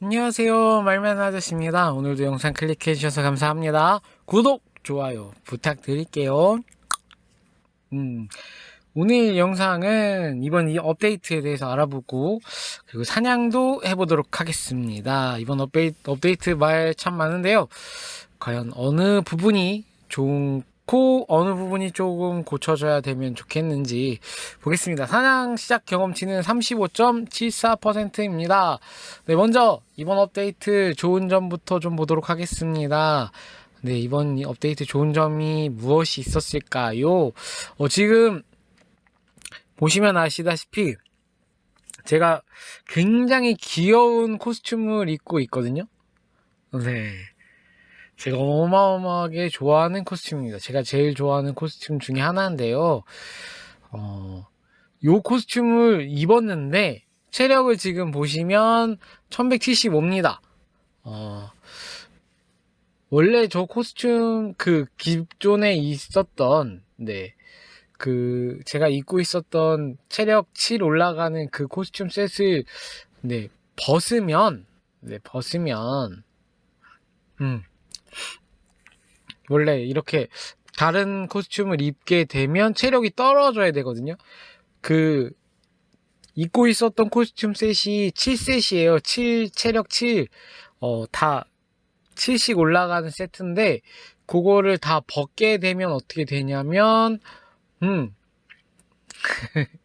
안녕하세요. 말만 아저씨입니다. 오늘도 영상 클릭해 주셔서 감사합니다. 구독, 좋아요 부탁드릴게요. 음, 오늘 영상은 이번 이 업데이트에 대해서 알아보고 그리고 사냥도 해보도록 하겠습니다. 이번 업데이트, 업데이트 말 참 많은데요. 과연 어느 부분이 좋 고 어느 부분이 조금 고쳐져야 되면 좋겠는지 보겠습니다. 사냥 시작 경험치는 35.74%입니다. 네, 먼저 이번 업데이트 좋은 점부터 좀 보도록 하겠습니다. 네, 이번 이 업데이트 좋은 점이 무엇이 있었을까요? 어, 지금 보시면 아시다시피 제가 굉장히 귀여운 코스튬을 입고 있거든요. 네. 제가 어마어마하게 좋아하는 코스튬입니다. 제가 제일 좋아하는 코스튬 중에 하나인데요. 어, 요 코스튬을 입었는데, 체력을 지금 보시면 1175입니다. 어, 원래 저 코스튬 그 기존에 있었던, 네, 그, 제가 입고 있었던 체력 7 올라가는 그 코스튬 셋을, 네, 벗으면, 네, 벗으면, 음, 원래 이렇게 다른 코스튬을 입게 되면 체력이 떨어져야 되거든요. 그 입고 있었던 코스튬 셋이 7셋이에요. 7 체력 7. 어, 다 7씩 올라가는 세트인데 그거를 다 벗게 되면 어떻게 되냐면 음.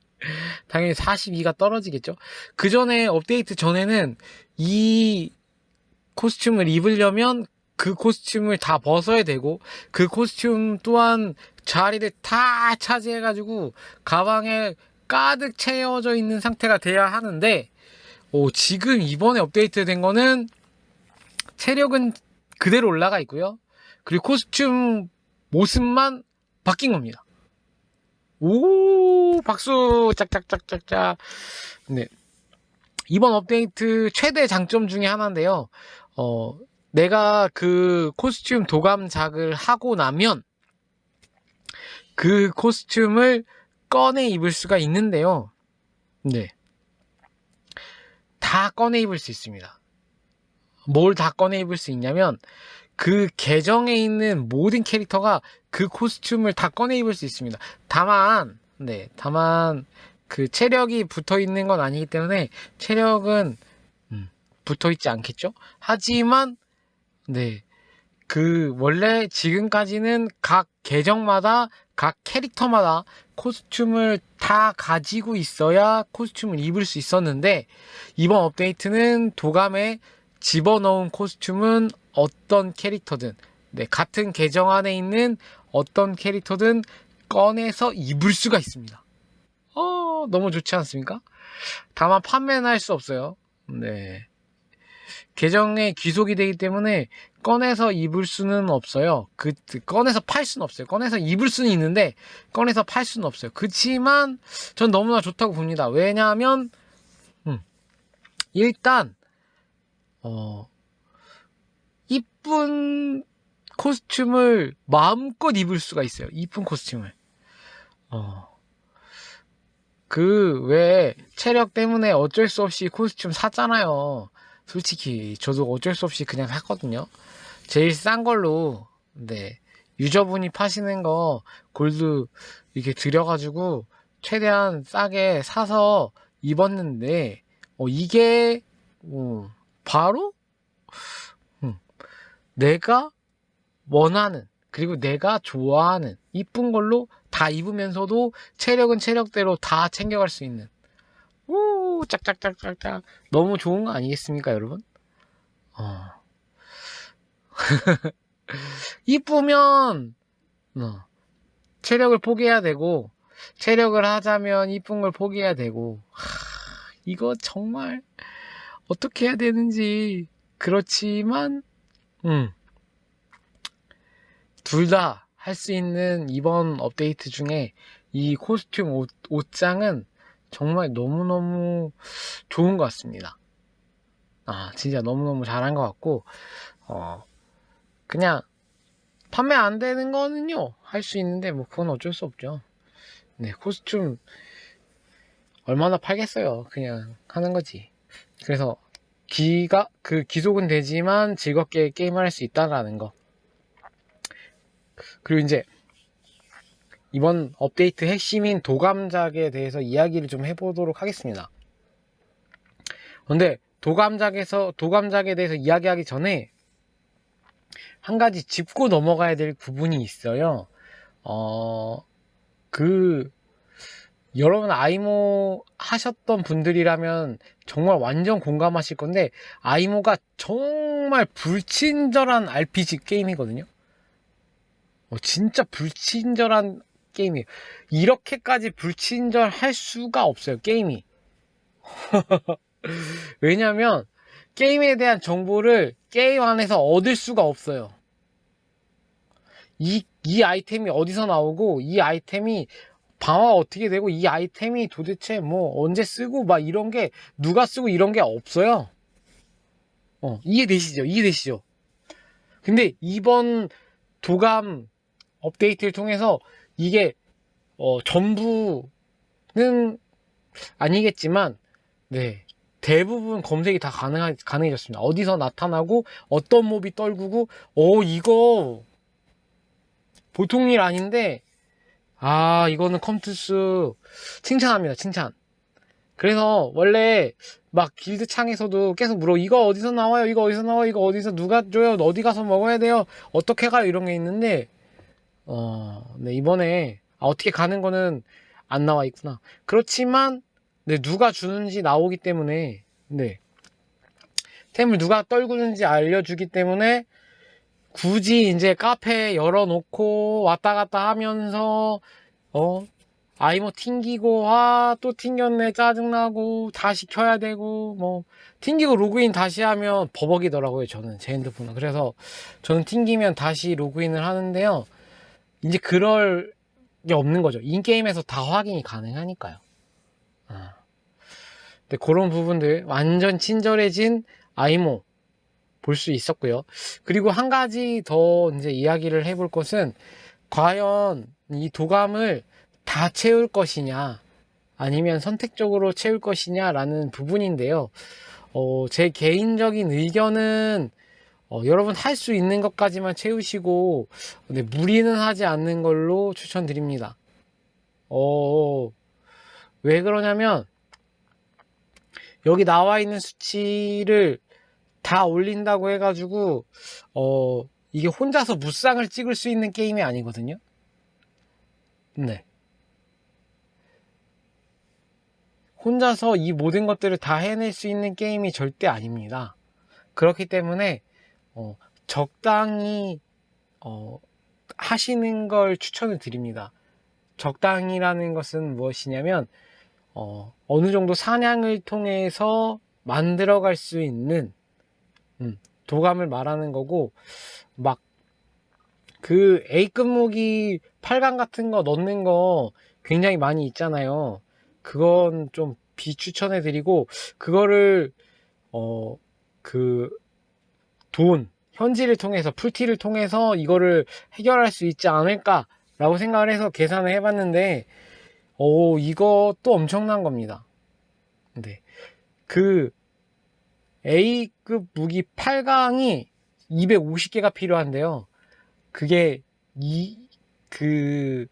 당연히 42가 떨어지겠죠. 그 전에 업데이트 전에는 이 코스튬을 입으려면 그 코스튬을 다 벗어야 되고 그 코스튬 또한 자리를 다 차지해가지고 가방에 가득 채워져 있는 상태가 돼야 하는데 오, 지금 이번에 업데이트 된 거는 체력은 그대로 올라가 있고요. 그리고 코스튬 모습만 바뀐 겁니다. 오, 박수 짝짝짝짝짝. 네. 이번 업데이트 최대 장점 중에 하나인데요. 어, 내가 그 코스튬 도감작을 하고 나면 그 코스튬을 꺼내 입을 수가 있는데요. 네. 다 꺼내 입을 수 있습니다. 뭘 다 꺼내 입을 수 있냐면 그 계정에 있는 모든 캐릭터가 그 코스튬을 다 꺼내 입을 수 있습니다. 다만, 네, 다만 그 체력이 붙어 있는 건 아니기 때문에 체력은 음, 붙어 있지 않겠죠? 하지만 네. 그 원래 지금까지는 각 계정마다 각 캐릭터마다 코스튬을 다 가지고 있어야 코스튬을 입을 수 있었는데 이번 업데이트는 도감에 집어넣은 코스튬은 어떤 캐릭터든 네, 같은 계정 안에 있는 어떤 캐릭터든 꺼내서 입을 수가 있습니다. 어, 너무 좋지 않습니까? 다만 판매는 할 수 없어요. 네. 계정에 귀속이 되기 때문에 꺼내서 입을 수는 없어요. 그 꺼내서 팔 수는 없어요. 꺼내서 입을 수는 있는데 꺼내서 팔 수는 없어요. 그렇지만 전 너무나 좋다고 봅니다. 왜냐하면 음, 일단 어 이쁜 코스튬을 마음껏 입을 수가 있어요. 이쁜 코스튬을. 어. 그, 왜, 체력 때문에 어쩔 수 없이 코스튬 샀잖아요. 솔직히, 저도 어쩔 수 없이 그냥 샀거든요. 제일 싼 걸로, 네. 유저분이 파시는 거, 골드, 이렇게 들여가지고, 최대한 싸게 사서 입었는데, 어, 이게, 어, 바로, 음, 내가 원하는, 그리고 내가 좋아하는, 이쁜 걸로 다 입으면서도 체력은 체력대로 다 챙겨갈 수 있는 우 짝짝짝짝짝 너무 좋은 거 아니겠습니까 여러분? 어. 이쁘면 어. 체력을 포기해야 되고 체력을 하자면 이쁜 걸 포기해야 되고 하, 이거 정말 어떻게 해야 되는지 그렇지만 음. 둘 다 할 수 있는 이번 업데이트 중에 이 코스튬 옷, 옷장은 정말 너무너무 좋은 것 같습니다. 아, 진짜 너무너무 잘한 것 같고, 어, 그냥, 판매 안 되는 거는요, 할 수 있는데, 뭐, 그건 어쩔 수 없죠. 네, 코스튬, 얼마나 팔겠어요. 그냥 하는 거지. 그래서, 기가 그 기속은 되지만 즐겁게 게임을 할 수 있다라는 거. 그리고 이제 이번 업데이트 핵심인 도감작에 대해서 이야기를 좀 해보도록 하겠습니다. 근데 도감작에서 도감작에 대해서 이야기하기 전에 한 가지 짚고 넘어가야 될 부분이 있어요. 어, 그 여러분 아이모 하셨던 분들이라면 정말 완전 공감하실 건데 아이모가 정말 불친절한 RPG 게임이거든요. 어, 진짜 불친절한 게임이에요. 이렇게까지 불친절할 수가 없어요. 게임이. 왜냐면 게임에 대한 정보를 게임 안에서 얻을 수가 없어요. 이, 이 아이템이 어디서 나오고 이 아이템이 방어가 어떻게 되고 이 아이템이 도대체 뭐 언제 쓰고 막 이런 게 누가 쓰고 이런 게 없어요. 어, 이해되시죠? 이해되시죠? 근데 이번 도감 업데이트를 통해서 이게 어, 전부는 아니겠지만 네 대부분 검색이 다 가능하, 가능해졌습니다. 어디서 나타나고 어떤 몹이 떨구고 어 이거 보통 일 아닌데 아 이거는 컴투스 칭찬합니다. 칭찬. 그래서 원래 막 길드 창에서도 계속 물어 이거 어디서 나와요? 이거 어디서 나와요? 이거 어디서 누가 줘요? 어디 가서 먹어야 돼요? 어떻게 가요? 이런 게 있는데 어, 네, 이번에 아, 어떻게 가는 거는 안 나와 있구나. 그렇지만 네, 누가 주는지 나오기 때문에 네. 템을 누가 떨구는지 알려주기 때문에 굳이 이제 카페 열어놓고 왔다 갔다 하면서 어 아이모 튕기고 아 또 튕겼네 짜증나고 다시 켜야 되고 뭐 튕기고 로그인 다시 하면 버벅이더라고요 저는 제 핸드폰은 그래서 저는 튕기면 다시 로그인을 하는데요 이제 그럴 게 없는 거죠 인게임에서 다 확인이 가능하니까요 아. 근데 그런 부분들 완전 친절해진 아이모 볼 수 있었고요. 그리고 한 가지 더 이제 이야기를 해볼 것은 과연 이 도감을 다 채울 것이냐 아니면 선택적으로 채울 것이냐라는 부분인데요. 어, 제 개인적인 의견은 어, 여러분 할 수 있는 것까지만 채우시고 네, 무리는 하지 않는 걸로 추천드립니다. 어, 왜 그러냐면 여기 나와 있는 수치를 다 올린다고 해가지고 어 이게 혼자서 무쌍을 찍을 수 있는 게임이 아니거든요. 네. 혼자서 이 모든 것들을 다 해낼 수 있는 게임이 절대 아닙니다. 그렇기 때문에 어, 적당히 어, 하시는 걸 추천을 드립니다. 적당이라는 것은 무엇이냐면 어, 어느 정도 사냥을 통해서 만들어갈 수 있는 음, 도감을 말하는 거고 막 그 A급 무기 8강 같은 거 넣는 거 굉장히 많이 있잖아요. 그건 좀 비추천해 드리고 그거를 어 그 돈 현지를 통해서 풀티를 통해서 이거를 해결할 수 있지 않을까라고 생각을 해서 계산을 해봤는데 오 이것도 엄청난 겁니다. 네. 그 A급 무기 8강이 250개가 필요한데요. 그게 이, 그,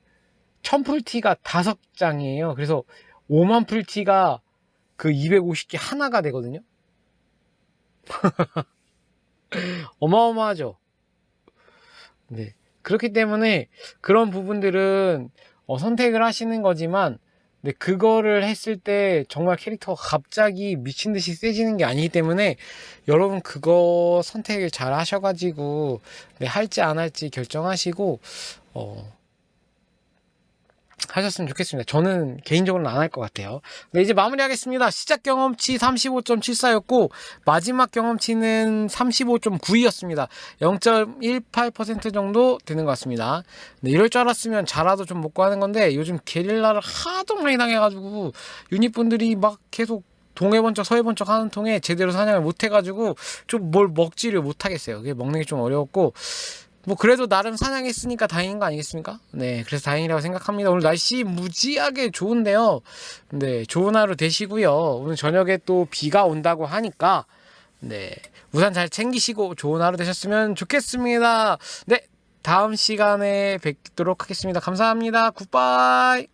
1000풀티가 5장이에요. 그래서 5만 풀티가 그 250개 하나가 되거든요. 어마어마하죠. 네. 그렇기 때문에 그런 부분들은 어, 선택을 하시는 거지만 근데 그거를 했을 때 정말 캐릭터가 갑자기 미친 듯이 세지는 게 아니기 때문에 여러분 그거 선택을 잘 하셔가지고 네, 할지 안 할지 결정하시고 어, 하셨으면 좋겠습니다. 저는 개인적으로는 안 할 것 같아요. 네, 이제 마무리하겠습니다. 시작 경험치 35.74였고, 마지막 경험치는 35.92였습니다. 0.18% 정도 되는 것 같습니다. 네, 이럴 줄 알았으면 자라도 좀 먹고 하는 건데, 요즘 게릴라를 하도 많이 당해가지고, 유닛분들이 막 계속 동해 번쩍 서해 번쩍 하는 통에 제대로 사냥을 못 해가지고, 좀 뭘 먹지를 못하겠어요. 그게 먹는 게 좀 어려웠고, 뭐 그래도 나름 사냥했으니까 다행인 거 아니겠습니까? 네, 그래서 다행이라고 생각합니다. 오늘 날씨 무지하게 좋은데요. 네, 좋은 하루 되시고요. 오늘 저녁에 또 비가 온다고 하니까 네. 우산 잘 챙기시고 좋은 하루 되셨으면 좋겠습니다. 네. 다음 시간에 뵙도록 하겠습니다. 감사합니다. 굿바이.